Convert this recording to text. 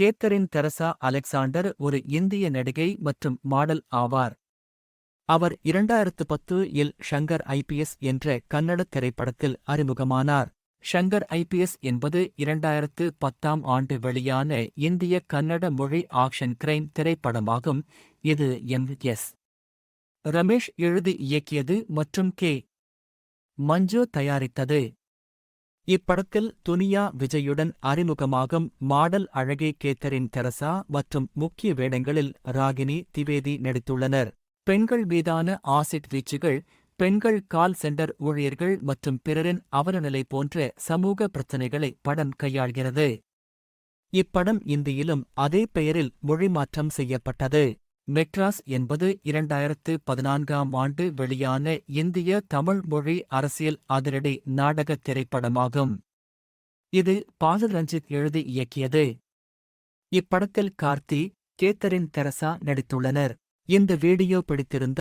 Catherine Teresa Alexander ஒரு இந்திய நடிகை மற்றும் மாடல் ஆவார். அவர் இரண்டாயிரத்து பத்து இல் ஷங்கர் ஐபிஎஸ் என்ற கன்னட திரைப்படத்தில் அறிமுகமானார். ஷங்கர் ஐபிஎஸ் என்பது இரண்டாயிரத்து பத்தாம் ஆண்டு வெளியான இந்திய கன்னட மொழி ஆக்ஷன் கிரைம் திரைப்படமாகும். இது எம் எஸ். ரமேஷ் எழுதி இயக்கியது மற்றும் கே. மஞ்சு தயாரித்தது. இப்படத்தில் துனியா விஜயுடன் அறிமுகமாகும் மாடல் அழகே கேத்தரின் தெரசா மற்றும் முக்கிய வேடங்களில் ராகினி திவேதி நடித்துள்ளனர். பெண்கள் மீதான ஆசிட் வீச்சுகள் பெண்கள் கால் சென்டர் ஊழியர்கள் மற்றும் பிறரின் அவலநிலை போன்ற சமூக பிரச்சினைகளை படம் கையாள்கிறது. இப்படம் இந்தியிலும் அதே பெயரில் மொழிமாற்றம் செய்யப்பட்டது. மெட்ராஸ் என்பது இரண்டாயிரத்து பதினான்காம் ஆண்டு வெளியான இந்திய தமிழ் மொழி அரசியல் அதிரடி நாடகத் திரைப்படமாகும். இது பால் ரஞ்சித் எழுதி இயக்கியது. இப்படத்தில் கார்த்தி கேத்தரின் தெரசா நடித்துள்ளனர். இந்த வீடியோ பிடித்திருந்த